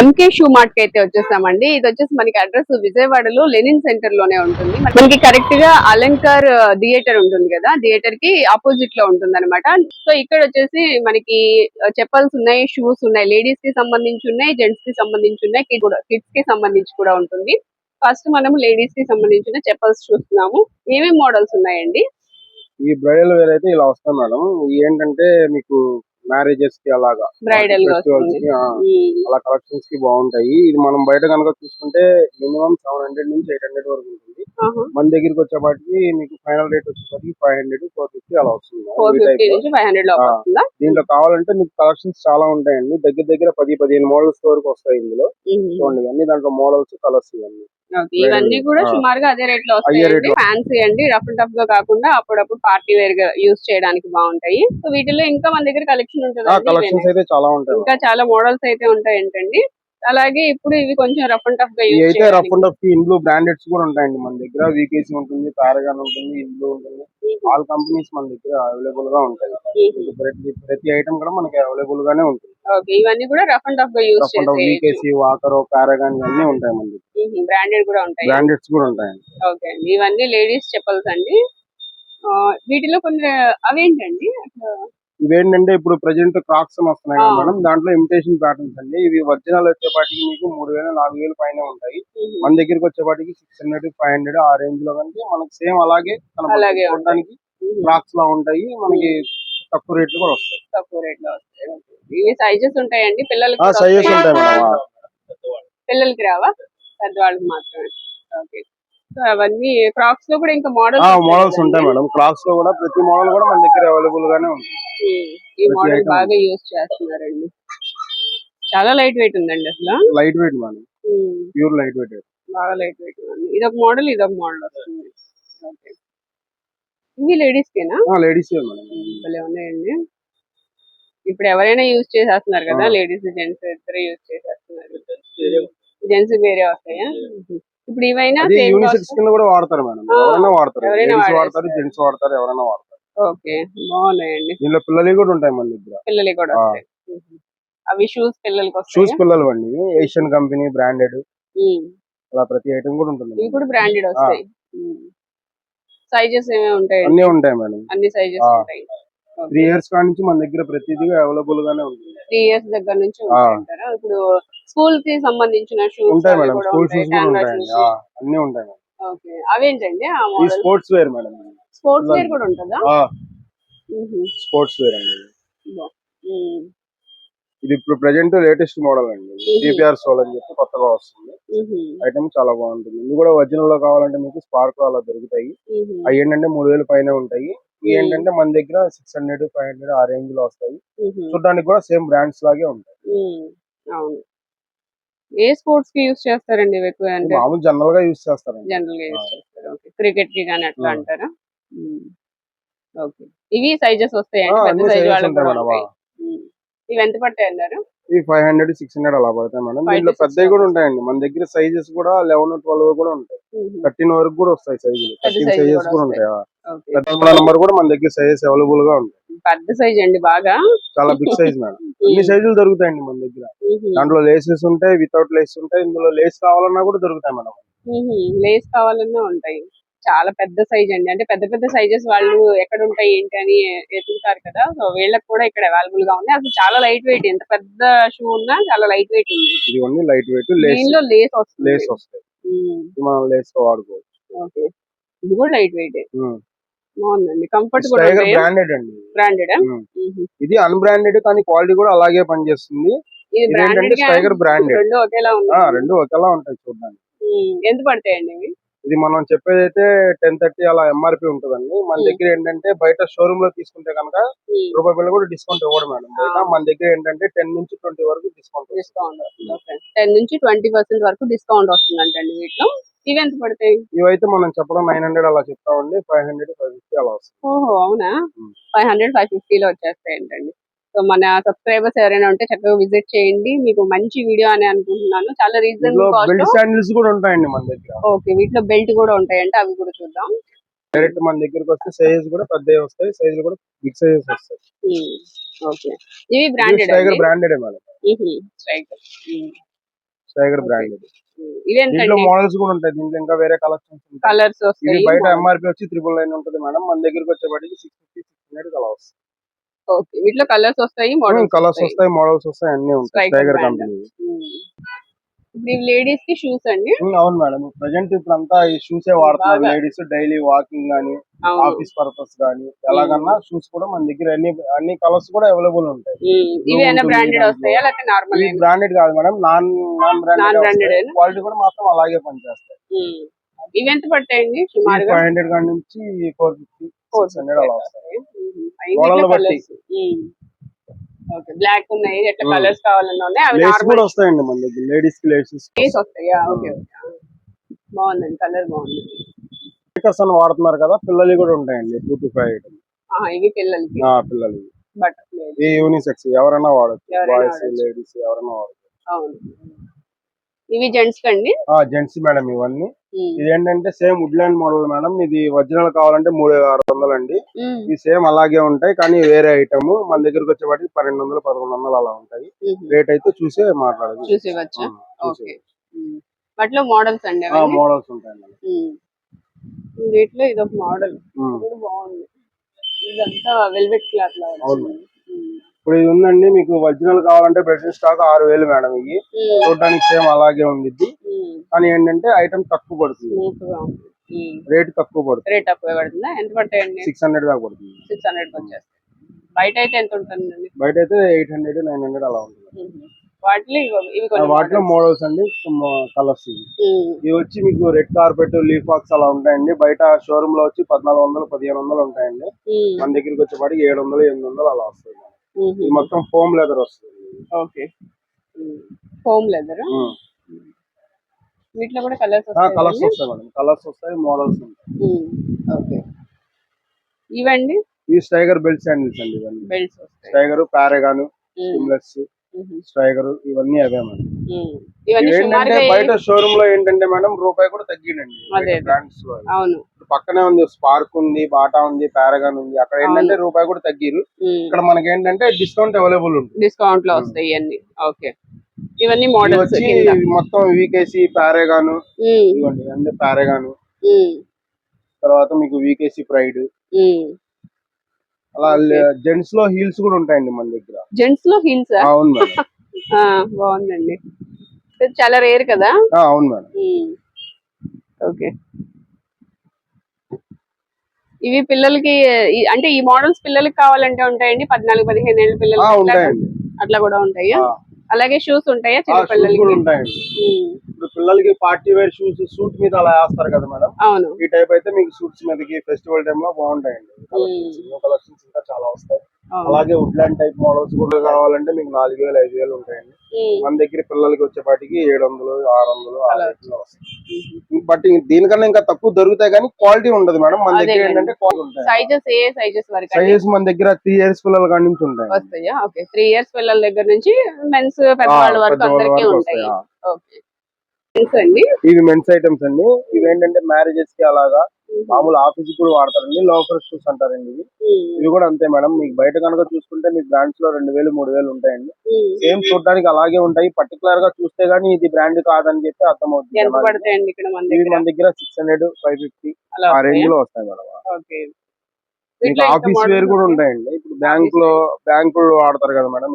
MK shoe మార్ట్కి అయితే వచ్చేసామండి ఇది వచ్చేసి మనకి అడ్రస్ విజయవాడలో లెనిన్ సెంటర్లోనే ఉంటుంది. మనకి కరెక్ట్గా అలంకార్ థియేటర్ ఉంటుంది కదా. థియేటర్కి ఆపోజిట్లో ఉంటుంది అనమాట సో ఇక్కడ వచ్చేసి మనకి చెప్పల్స్ ఉన్నాయి షూస్ ఉన్నాయి. లేడీస్కి సంబంధించి ఉన్నాయి జెంట్స్కి సంబంధించి ఉన్నాయి కూడా కిడ్స్కి సంబంధించి కూడా ఉంటుంది. ఫస్ట్ మనం లేడీస్కి సంబంధించిన చెప్పల్స్ చూస్తున్నాము. ఏమేమి మోడల్స్ ఉన్నాయండి? ఈ బ్రైడల్ వేర్ అయితే ఇలా వస్తాయి మేడం. ఏంటంటే మీకు మ్యారేజెస్కి అలాగా. బ్రైడల్గా ఫెస్టివల్స్ వస్తుంది. కి ఆ, అలా కలెక్షన్స్కి బాగుంటాయి. ఇది మనం బయట కనుక చూసుకుంటే మినిమం సెవెన్ హండ్రెడ్ నుంచి ఎయిట్ హండ్రెడ్ వరకు ఉంటుంది. మన దగ్గరికి వచ్చేపాటికి మీకు ఫైనల్ రేట్ వచ్చేసరికి ఫైవ్ హండ్రెడ్ ఫోర్ ఫిఫ్టీ అలా వస్తుంది. దీంట్లో కావాలంటే మీకు కలెక్షన్స్ చాలా ఉంటాయండి. దగ్గర దగ్గర పది పదిహేను మోడల్స్ వరకు వస్తాయి ఇందులో. చూడండి అన్ని దాంట్లో మోడల్స్ కలర్స్ ఇవన్నీ. ఇవన్నీ కూడా. సుమారుగా అదే రేట్లో rate ఫ్యాన్సీ అండి. రఫ్ అండ్ టఫ్గా కాకుండా అప్పుడప్పుడు పార్టీ వేర్గా యూస్ చేయడానికి బాగుంటాయి. సో వీటిలో ఇంకా మన దగ్గర కలెక్షన్ ఉంటుంది కలెక్షన్స్ అయితే చాలా ఉంటాయి. ఇంకా చాలా మోడల్స్ అయితే ఉంటాయి ఏంటండి అలాగే ఇప్పుడు ఇవి కొంచెం రఫ్ అండ్ టఫ్గా అయితే రఫ్ అండ్ టఫ్ ఇందులో బ్రాండెడ్స్ కూడా ఉంటాయండి మన దగ్గర. వీకేసీ ఉంటుంది పారగాన్ ఉంటుంది ఇందులో ఉంటుంది. ఆల్ కంపెనీస్ మన దగ్గర అవైలబుల్గా ఉంటాయి. ప్రతి ప్రతి ఐటమ్ కూడా మనకి అవైలబుల్ గానే ఉంటుంది. ఓకే ఇవన్నీ కూడా రఫ్ అండ్ టఫ్గా యూస్ చేసే వీకేసీ వాకర్ పారగాన్ ఇవన్నీ ఉంటాయి మన దగ్గర. బ్రాండెడ్ కూడా ఉంటాయి. బ్రాండెడ్స్ కూడా ఉంటాయండి. ఓకే అండి ఇవన్నీ లేడీస్ చెప్పల్స్ అండి. వీటిలో కొన్ని అవేంటండి? అట్లా ఇవేంటంటే ఇప్పుడు ప్రజెంట్ క్రాక్స్ అని వస్తున్నాయి కదా. మేడం. దాంట్లో ఇమిటేషన్ ప్యాటర్న్స్ అండి. ఇవి ఒరిజినల్ వచ్చేపాటికి మీకు మూడు వేలు నాలుగు వేలు పైన ఉంటాయి. మన దగ్గరికి వచ్చేపాటికి సిక్స్ హండ్రెడ్ ఫైవ్ హండ్రెడ్ ఆ రేంజ్లో కనుక మనకి సేమ్ అలాగే చూడడానికి మ్మ్. క్రాక్స్ లా ఉంటాయి. మనకి తక్కువ రేట్లు కూడా వస్తాయి. తక్కువ రేట్లో వస్తాయి సైజెస్ ఉంటాయండి. పిల్లలకి సైజెస్? ఉంటాయి పిల్లలకి రావా? పెద్దవాళ్ళకి మాత్రమే. ఓకే. అవన్నీ ఫ్రాక్స్లో కూడా ఇంకా ఆ మోడల్స్ మోడల్స్ ఉంటాయి మేడం. క్లాక్స్లో కూడా ప్రతి మోడల్ కూడా మన దగ్గర అవైలబుల్ గానే ఉంది ఈ మోడల్ బాగా యూజ్ చేస్తున్నారండి. చాలా లైట్ వెయిట్ ఉందండి అసలు. Light weight madam. Pure light weight బాగా లైట్ వెయిట్ ఉంది. ఇది ఒక మోడల్ ఇది ఒక మోడల్ వస్తుంది. ఓకే ఇవి లేడీస్ కేనా లేడీస్ ఉన్నాయండి. ఇప్పుడు ఎవరైనా యూజ్ చేసేస్తున్నారు కదా. లేడీస్ జెంట్స్ ఇద్దరు యూజ్ చేసేస్తున్నారు. జెంట్స్ వేరే వస్తాయా? ఇప్పుడు ఇవైనా సేమ్ యూనిసెక్స్ కింద కూడా వాడతారు మేడం. ఎవరైనా వాడతారు. లేడీస్. వాడతారు జెంట్స్ వాడతారు ఎవరైనా వాడతారు. ఓకే బాగున్నాయండి. దీనిలో పిల్లలు కూడా ఉంటాయి మన దగ్గర పిల్లలకి కూడా. అవి షూస్ పిల్లలకి షూస్ పిల్లలు అండి. ఏషియన్ కంపెనీ బ్రాండెడ్ అలా ప్రతి ఐటమ్ కూడా ఉంటుంది ఇవి కూడా బ్రాండెడ్ వస్తాయి. సైజెస్ ఏమేమి ఉంటాయి అన్ని ఉంటాయి మేడం. అన్ని సైజెస్. ఉంటాయి. త్రీ ఇయర్స్ కాడి నుంచి మన దగ్గర ప్రతిదీ అవైలబుల్ గానే ఉంటుంది. త్రీ ఇయర్స్ దగ్గర నుంచి ఇప్పుడు స్కూల్కి సంబంధించిన షూస్ ఉంటాయి మేడం. స్కూల్ షూస్ కూడా ఉంటాయండి. ఆ, అన్ని ఉంటాయి మేడం. ఓకే. అవేంటండి ఆ ఈ model sports wear madam. Sports wear కూడా ఉంటుందా? ఉహు. స్పోర్ట్స్ వేర్ అండి. బా. ఇది ఇప్పుడు ప్రెజెంట్ లేటెస్ట్ మోడల్ అండి. డిపిఆర్ సోల్ అని చెప్పి కొత్తగా వస్తుంది. ఉహు. ఐటమ్ చాలా బాగుంటుంది. ఇది కూడా ఒరిజినల్లో కావాలంటే మీకు స్పార్క్ అలా దొరుకుతాయి. అవి ఏంటంటే మూడు వేలు పైన ఉంటాయి. ఇవి Mhm. ఏంటంటే మన దగ్గర సిక్స్ హండ్రెడ్ ఫైవ్ హండ్రెడ్ ఆ రేంజ్లో వస్తాయి. ఉహు. చూడడానికి కూడా సేమ్ బ్రాండ్స్ లాగే ఉంటాయి. అవును. ఏ స్పోర్ట్స్కి యూస్ చేస్తారండి ఇవి ఎక్కువ అంటే? మామూలు జనరల్గా యూస్ చేస్తారండి. జనరల్గా యూస్. చేస్తారు. ఓకే క్రికెట్కి కానీ అట్లా. అంటారా? ఓకే ఇవి సైజెస్ వస్తాయండి? ఆ, పెద్ద సైజ్ వాళ్ళకి ఉంటాయి ఉమ్. ఇవి ఎంత పట్టాయి అన్నారు? ఇవి ఫైవ్ హండ్రెడ్ సిక్స్ హండ్రెడ్ అలా పడతాయి మేడం. దీంట్లో పెద్దవి కూడా. ఉంటాయండి. మన దగ్గర సైజెస్ కూడా లెవెన్ ట్వెల్వ్ కూడా ఉంటాయి. థర్టీన్ వరకు కూడా వస్తాయి సైజులు థర్టీన్ సైజెస్ కూడా. ఉంటాయి. పెద్ద నెంబర్ కూడా మన దగ్గర సైజెస్ అవైలబుల్గా ఉంటాయి. పెద్ద సైజ్ అండి బాగా. చాలా బిగ్ సైజ్ మేడం. అన్ని సైజులు దొరుకుతాయండి మన దగ్గర. దాంట్లో లేసెస్ ఉంటాయి వితౌట్ లేస్ ఉంటాయి ఇందులో లేస్ కావాలన్నా కూడా దొరుకుతాయి మేడం. లేస్ కావాలన్నా ఉంటాయి. చాలా పెద్ద సైజ్ అండి. అంటే పెద్ద పెద్ద సైజెస్ వాళ్ళు ఎక్కడ ఉంటాయి ఏంటి అని ఎదుగుతారు కదా. సో వీళ్ళకి కూడా ఇక్కడ అవైలబుల్గా ఉంది అసలు చాలా లైట్ వెయిట్ ఎంత పెద్ద షూ ఉన్నా చాలా లైట్ వెయిట్ ఉంది. ఇది ఓన్లీ లైట్ వెయిట్ లేస్ దీనిలో లేస్ వస్తుంది. లేస్ వస్తాయి. ఇది మనం లేస్తో వాడుకోవచ్చు. ఓకే ఇది కూడా లైట్ వెయిట్ బాగుందండి. కంఫర్ట్ కూడా ఉంటాయి బ్రాండెడ్ అండి బ్రాండెడ్. ఇది అన్బ్రాండెడ్ కానీ క్వాలిటీ కూడా అలాగే పనిచేస్తుంది. ఇది ఇది బ్రాండెడ్ ఏంటంటే టైగర్ బ్రాండెడ్ రెండు ఒకేలా ఉన్నాయి. రెండు ఒకేలా ఉంటాయి చూడడానికి. ఎంత పడతాయండి ఇవి? ఇది మనం చెప్పేది అయితే టెన్ థర్టీ అలా ఎంఆర్పి ఉంటుందండి మన Hmm. దగ్గర ఏంటంటే బయట షోరూమ్లో తీసుకుంటే కనుక. రూపాయి బిల్ల కూడా డిస్కౌంట్ ఇవ్వడం మేడం Ah. మన దగ్గర ఏంటంటే టెన్ నుంచి ట్వంటీ వరకు డిస్కౌంట్. డిస్కౌంట్ టెన్ నుంచి ట్వంటీ పర్సెంట్ వరకు డిస్కౌంట్ వస్తుందంటండి వీటిలో ఇవి ఎంత పడతాయి ఇవైతే మనం చెప్పడం నైన్ హండ్రెడ్ అలా చెప్తామండి ఫైవ్ హండ్రెడ్ ఫైవ్ ఫిఫ్టీ అలా వస్తుంది ఓహో అవునా. ఫైవ్ హండ్రెడ్ ఫైవ్ ఫిఫ్టీలో వచ్చేస్తాయి ఏంటండి సో మన సబ్స్క్రైబర్స్ ఎవరైనా ఉంటే చక్కగా విజిట్ చేయండి. మీకు మంచి వీడియో అని అనుకుంటున్నాను. చాలా రీజనబుల్ బెల్ట్ కాస్ట్ శాండిల్స్ కూడా ఉంటాయండి మన దగ్గర. ఓకే వీటిలో బెల్ట్ కూడా ఉంటాయంటే అవి కూడా చూద్దాం. డైరెక్ట్ మన దగ్గరకు వస్తే సైజెస్ కూడా పెద్దవి వస్తాయి సైజులు కూడా బిగ్ సైజెస్ వస్తాయి. ఓకే ఇవి branded tiger branded madam strike tiger brand ఇది దీంట్లో మోడల్స్ కూడా ఉంటాయి దీంట్లో ఇంకా వేరే కలెక్షన్స్ కలర్స్ బయట ఎంఆర్పి వచ్చి త్రిబుల్ నైన్ ఉంటుంది మేడం. మన దగ్గరికి వచ్చేపాటికి six fifty six hundred colours okay. వీటిలో కలర్స్ వస్తాయి మోడల్స్ కలర్స్ వస్తాయి. మోడల్స్ వస్తాయి అన్ని ఉంటాయి. టైగర్. కంపెనీ ఇప్పుడు లేడీస్కి షూస్ అండి? అవును మేడం. ప్రజెంట్ ఇప్పుడు అంతా ఈ షూసే వాడుతున్నారు. లేడీస్ డైలీ వాకింగ్ గానీ ఆఫీస్ పర్పస్ గానీ ఎలాగన్నా షూస్ కూడా మన దగ్గర అన్ని అన్ని కలర్స్ కూడా అవైలబుల్ ఉంటాయి. ఇవి బ్రాండెడ్ కాదు madam. Non non branded? Quality కూడా మాత్రం అలాగే పనిచేస్తాయి. ఇవి ఎంత పడతాయండి? ఫైవ్ హండ్రెడ్ కాడి నుంచి ఫోర్ ఫిఫ్టీ సిక్స్ హండ్రెడ్ అలా వస్తాయి. మోడల్ బట్టి. బ్లాక్ ఉన్నాయి ఎట్లా. కలర్స్ కావాలన్నా ఉన్నాయి అవి లేస్ కూడా వస్తాయండి మన దగ్గర లేడీస్కి లేసెస్ కేస్ వస్తాయా? ఓకే బాగుందండి కలర్ బాగుంది. స్టిక్కర్స్ అని వాడుతున్నారు కదా పిల్లలు కూడా ఉంటాయండి టూ టు ఫైవ్ ఐటమ్ ఇవి పిల్లలకి? పిల్లలు బట్టర్ఫ్లై ఈ యూనిసెక్స్ ఎవరైనా వాడచ్చు. బాయ్స్. లేడీస్ ఎవరైనా వాడచ్చు. అవును. ఇవి జెంట్స్ కండి? జెంట్స్ మేడం ఇవన్నీ. ఉమ్. ఇది ఏంటంటే సేమ్ వుడ్లాండ్ మోడల్ మేడం. ఇది ఒరిజినల్ కావాలంటే మూడు వేల ఆరు వందలు అండి ఉమ్. ఇవి సేమ్ అలాగే ఉంటాయి కానీ వేరే ఐటమ్. మన దగ్గరకు వచ్చేవాటికి పన్నెండు వందలు పదకొండు వందలు అలా ఉంటాయి. రేట్ అయితే చూసే మాట్లాడదు. వాటిలో మోడల్స్ అండి మోడల్స్ ఉంటాయి. వీటిలో ఇది ఒక మోడల్ బాగుంది. ఇదంతా వెల్వెట్ క్లాత్. ఇప్పుడు ఇది ఉందండి మీకు ఒరిజినల్ కావాలంటే బ్రెడ్ స్టాక్ ఆరు వేలు మేడం ఇది. చూడడానికి సేమ్ అలాగే ఉండిద్ది. కానీ ఏంటంటే ఐటమ్ తక్కువ పడుతుంది. రేట్ తక్కువ పడుతుంది. రేట్ తక్కువ పడుతుందా? ఎంత పడతాయండి సిక్స్ హండ్రెడ్ దాకా పడుతుంది. సిక్స్ హండ్రెడ్ బయట అయితే ఎంత ఉంటుందండి? బయట అయితే ఎయిట్ హండ్రెడ్ నైన్ హండ్రెడ్ అలా ఉంటుంది. వాటిలో. మోడల్స్ అండి కలర్స్ ఇవి. వచ్చి మీకు రెడ్ కార్పెట్ లీఫ్ బాక్స్ అలా ఉంటాయండి. బయట షోరూమ్లో వచ్చి పద్నాలుగు వందలు పదిహేను వందలు ఉంటాయండి. మన దగ్గరికి వచ్చేపాటికి ఏడు వందలు ఎనిమిది వందలు అలా. ఇది మొత్తం ఫోమ్ లెదర్ వస్తుంది. ఓకే. హోమ్ లెదర్ వీటిలో కూడా కలర్స్ కలర్స్ వస్తాయి వస్తాయి మేడం. కలర్స్ వస్తాయి మోడల్స్ ఉంటాయి. ఓకే. ఇవండి? ఈ స్టైగర్ బెల్ట్ శాండిల్స్ అండి ఇవన్నీ. బెల్ట్స్ వస్తాయి. స్టైగర్ పారగాను ఉమ్. స్ట్రైగర్ ఇవన్నీ అవే మేడం. ఏంటంటే బయట షోరూమ్లో ఏంటంటే మేడం రూపాయి కూడా తగ్గిండండి. బ్రాండ్స్లో అవును. పక్కనే ఉంది స్పార్క్ ఉంది బాటా ఉంది పారగాన్ ఉంది. అక్కడ ఏంటంటే రూపాయి కూడా తగ్గిరు. ఇక్కడ మనకి ఏంటంటే డిస్కౌంట్ అవైలబుల్ ఉంటుంది. డిస్కౌంట్లో వస్తాయి ఇవన్నీ. ఓకే. ఇవన్నీ ఇవి మోడల్స్ మొత్తం వీకేసి పారేగాను. ఇవ్వండి పారేగాను. తర్వాత మీకు వీకేసి ప్రైడ్. అలా జెంట్స్లో హీల్స్ కూడా ఉంటాయండి మన దగ్గర. జెంట్స్లో హీల్స్ అవును మేడం. బాగుందండి. చాలా రేర్ కదా? అవును మేడం. ఓకే. ఇవి పిల్లలకి అంటే ఈ మోడల్స్ పిల్లలకి కావాలంటే ఉంటాయండి? పద్నాలుగు పదిహేను ఏళ్ళ పిల్లలకి అట్లా- కూడా ఉంటాయా? అలాగే షూస్ ఉంటాయా చిన్న పిల్లలకి కూడా ఉంటాయండి. ఇప్పుడు పిల్లలకి పార్టీ వేర్ షూస్ సూట్ మీద అలా వేస్తారు కదా మేడం. అవును. ఈ టైప్ అయితే మీకు సూట్స్ మీదకి ఫెస్టివల్ టైమ్లో బాగుంటాయండి. న్యూ కలెక్షన్స్ ఇంకా చాలా వస్తాయి. అలాగే వుడ్లాండ్ టైప్ మోడల్స్ కూడా కావాలంటే మీకు నాలుగు వేలు ఐదు వేలు ఉంటాయండి. మన దగ్గర పిల్లలకి వచ్చేపాటికి ఏడు వందలు ఆరు వందలు రేట్లో వస్తాయి. బట్ దీనికన్నా ఇంకా తక్కువ దొరుకుతాయి కానీ క్వాలిటీ ఉండదు మేడం. మన దగ్గర. ఏంటంటే సైజెస్ ఏ సైజెస్ వరకు? సైజెస్ మన దగ్గర త్రీ ఇయర్స్ పిల్లల కాడి నుంచి ఉంటాయి. వస్తాయా? ఓకే. త్రీ ఇయర్స్ పిల్లల దగ్గర నుంచి మెన్స్ పెద్దవాళ్ళ వరకు అందరికీ ఉంటాయి. ఓకే. అండి? ఇవి మెన్స్ ఐటమ్స్ అండి. ఇవి ఏంటంటే మ్యారేజెస్కి అలాగా మామూలు ఆఫీస్ కూడా వాడతారండి లోకల్ షూస్ అంటారండి ఇవి. ఇవి కూడా అంతే మేడం మీకు బయట కనుక చూసుకుంటే మీకు బ్రాండ్స్లో రెండు వేలు మూడు వేలు ఉంటాయండి. సేమ్ చూడడానికి అలాగే ఉంటాయి పర్టికులర్గా చూస్తే గానీ ఇది బ్రాండ్ కాదని చెప్పి. పడతాయండి ఇక్కడ మన దగ్గర సిక్స్ హండ్రెడ్ ఫైవ్ ఫిఫ్టీ ఆ రేంజ్? లో వస్తాయి మేడం ఎంత ఆఫీస్ వేర్ కూడా? ఉంటాయండి ఇప్పుడు బ్యాంక్లో బ్యాంకులు వాడతారు కదా మేడం.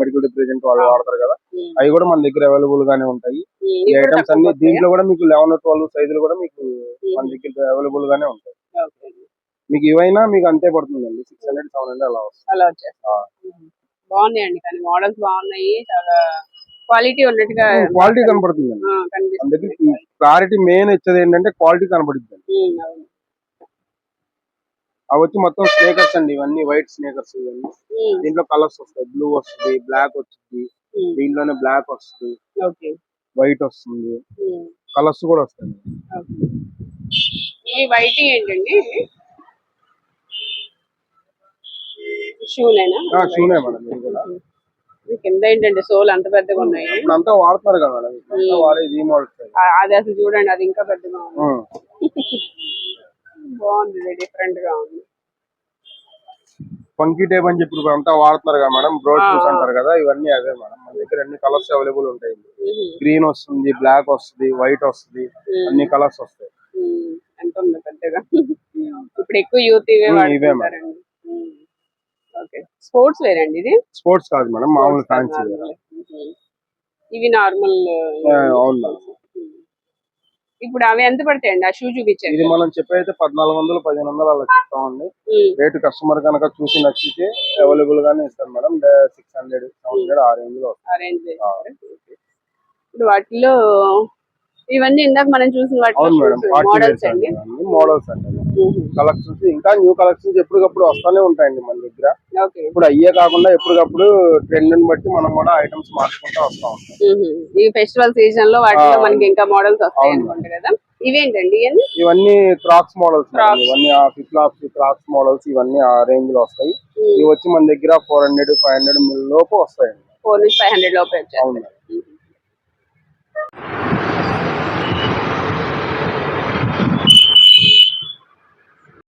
మెడికల్ రిప్రజెంట్ వాళ్ళు. వాడతారు కదా. అవి కూడా మన దగ్గర అవైలబుల్ గానే ఉంటాయి. ఈ ఐటమ్స్ అన్ని? దీంట్లో కూడా మీకు లెవెన్ ట్వెల్వ్ సైజులు కూడా మీకు మన. దగ్గర అవైలబుల్ గానే ఉంటాయి. మీకు ఇవైనా మీకు అంతే పడుతుందండి సిక్స్ హండ్రెడ్ సెవెన్ హండ్రెడ్ అలా వస్తుంది. బాగున్నాయండి కానీ మోడల్స్ బాగున్నాయి చాలా క్వాలిటీ ఉన్నట్టుగా క్వాలిటీ దగ్గర క్లారిటీ మెయిన్ ఇచ్చేది ఏంటంటే క్వాలిటీ కనపడుతుంది. అవి వచ్చి మొత్తం స్నేకర్స్ అండి ఇవన్నీ వైట్ స్నేకర్స్ ఇవన్నీ. దీంట్లో కలర్స్ వస్తాయి. బ్లూ వస్తుంది బ్లాక్ వస్తుంది. దీంట్లోనే బ్లాక్ వస్తుంది. వైట్ వస్తుంది. కలర్స్ కూడా వస్తాయి. వైట్ ఏంటండి? షూనేనా షూనే మేడం ఇది కూడా. కింద సోల్ అంత పెద్దగా ఉన్నాయి. ఇప్పుడు అంతా వాడుతున్నారు కదా మేడం. అది అసలు చూడండి అది ఇంకా పెద్దగా బాగుంది డిఫరెంట్గా ఉంది. ఫంకీ టైప్ అని చెప్పి ఇప్పుడు అంతా వాడుతున్నారు కదా మేడం ఆ. అంటారు కదా ఇవన్నీ అవే మేడం. మన దగ్గర అన్ని కలర్స్ అవైలబుల్ ఉంటాయి. గ్రీన్ వస్తుంది బ్లాక్ వస్తుంది వైట్ వస్తుంది అన్ని కలర్స్ వస్తాయి. ఎంత ఉంది పెద్దగా? ఇప్పుడు ఎక్కువ యూత్ ఇవే ఓకే. స్పోర్ట్స్ వేర్ అండి ఇది? స్పోర్ట్స్ కాదు మేడం మామూలు ఫ్యాన్సీ. ఇవి నార్మల్ అవును మేడం. ఇప్పుడు అవి ఎంత పడతాయండి? ఆ షూ చూపించండి. ఇది మనం చెప్పైతే పద్నాలుగు వందలు పదిహేను వందలు అలా చెప్తామండి. రేటు కస్టమర్ కనుక చూసి నచ్చితే అవైలబుల్ గానే ఇస్తాం madam. Six hundred seven hundred ఆ రేంజ్లో ఇప్పుడు వాటిలో ఇవన్నీ ఇందాక మనం చూసిన పార్టీ మోడల్స్ అండి. మోడల్స్ అండి. కలెక్షన్స్ ఇంకా న్యూ కలెక్షన్స్ ఎప్పటికప్పుడు వస్తానే ఉంటాయండి మన దగ్గర. ఇప్పుడు అయ్యే కాకుండా ఎప్పటికప్పుడు ట్రెండ్ని బట్టి మనం కూడా ఐటమ్స్ మార్చుకుంటూ వస్తా ఈ ఫెస్టివల్ సీజన్లో వాటిలో మనకి ఇంకా మోడల్స్ వస్తాయి అవును. అనుకుంటా కదా. ఇవేంటండి ఇవన్నీ? Crocs models. ఇవన్నీ ఫ్లిప్ క్రాక్స్ మోడల్స్ ఇవన్నీ ఆ రేంజ్లో వస్తాయి. ఇవి వచ్చి మన దగ్గర ఫోర్ హండ్రెడ్ ఫైవ్ హండ్రెడ్ మిల్ లోపు వస్తాయండి. ఫోర్ నుంచి ఫైవ్ హండ్రెడ్ లోపే